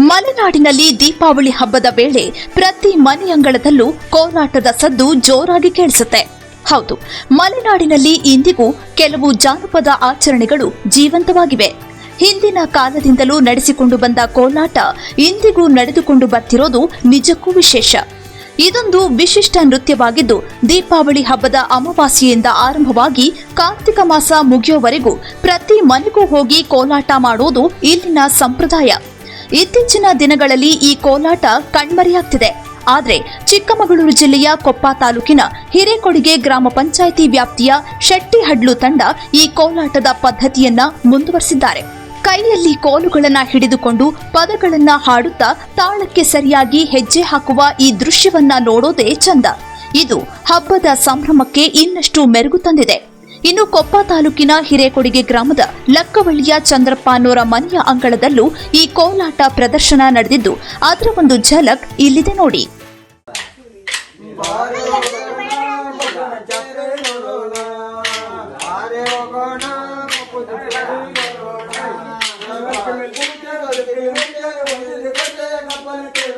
ಮಲೆನಾಡಿನಲ್ಲಿ ದೀಪಾವಳಿ ಹಬ್ಬದ ವೇಳೆ ಪ್ರತಿ ಮನೆಯಂಗಳದಲ್ಲೂ ಕೋಲಾಟದ ಸದ್ದು ಜೋರಾಗಿ ಕೇಳಿಸುತ್ತೆ. ಹೌದು, ಮಲೆನಾಡಿನಲ್ಲಿ ಇಂದಿಗೂ ಕೆಲವು ಜಾನಪದ ಆಚರಣೆಗಳು ಜೀವಂತವಾಗಿವೆ. ಹಿಂದಿನ ಕಾಲದಿಂದಲೂ ನಡೆಸಿಕೊಂಡು ಬಂದ ಕೋಲಾಟ ಇಂದಿಗೂ ನಡೆದುಕೊಂಡು ಬರ್ತಿರೋದು ನಿಜಕ್ಕೂ ವಿಶೇಷ. ಇದೊಂದು ವಿಶಿಷ್ಟ ನೃತ್ಯವಾಗಿದ್ದು, ದೀಪಾವಳಿ ಹಬ್ಬದ ಅಮಾವಾಸ್ಯೆಯಿಂದ ಆರಂಭವಾಗಿ ಕಾರ್ತಿಕ ಮಾಸ ಮುಗಿಯುವವರೆಗೂ ಪ್ರತಿ ಮನೆಗೂ ಹೋಗಿ ಕೋಲಾಟ ಮಾಡುವುದು ಇಲ್ಲಿನ ಸಂಪ್ರದಾಯ. ಇತ್ತೀಚಿನ ದಿನಗಳಲ್ಲಿ ಈ ಕೋಲಾಟ ಕಣ್ಮರೆಯಾಗ್ತಿದೆ. ಆದರೆ ಚಿಕ್ಕಮಗಳೂರು ಜಿಲ್ಲೆಯ ಕೊಪ್ಪ ತಾಲೂಕಿನ ಹಿರೇಕೊಡಿಗೆ ಗ್ರಾಮ ಪಂಚಾಯಿತಿ ವ್ಯಾಪ್ತಿಯ ಶೆಟ್ಟಿಹಡ್ಲು ತಂಡ ಈ ಕೋಲಾಟದ ಪದ್ಧತಿಯನ್ನ ಮುಂದುವರೆಸಿದ್ದಾರೆ. ಕೈಯಲ್ಲಿ ಕೋಲುಗಳನ್ನ ಹಿಡಿದುಕೊಂಡು ಪದಗಳನ್ನ ಹಾಡುತ್ತಾ ತಾಳಕ್ಕೆ ಸರಿಯಾಗಿ ಹೆಜ್ಜೆ ಹಾಕುವ ಈ ದೃಶ್ಯವನ್ನ ನೋಡೋದೇ ಚಂದ. ಇದು ಹಬ್ಬದ ಸಂಭ್ರಮಕ್ಕೆ ಇನ್ನಷ್ಟು ಮೆರುಗು ತಂದಿದೆ. ಇನ್ನು ಕೊಪ್ಪ ತಾಲೂಕಿನ ಹಿರೇಕೊಡಿಗೆ ಗ್ರಾಮದ ಲಕ್ಕವಳ್ಳಿಯ ಚಂದ್ರಪ್ಪ ಅನ್ನೋರ ಮನೆಯ ಅಂಗಳದಲ್ಲೂ ಈ ಕೋಲಾಟ ಪ್ರದರ್ಶನ ನಡೆದಿದ್ದು, ಅದರ ಒಂದು ಝಲಕ್ ಇಲ್ಲಿದೆ ನೋಡಿ.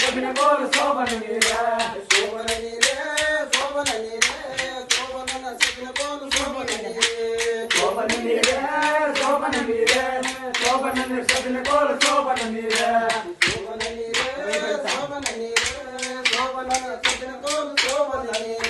పొద్దున గోలు శోభన నీరే శోభన నీరే శోభన నీరే శోభన సగిన గోలు శోభన నీరే శోభన నీరే శోభన నీరే శోభన సగిన గోలు శోభన నీరే శోభన నీరే శోభన నీరే శోభన సగిన గోలు శోభన నీరే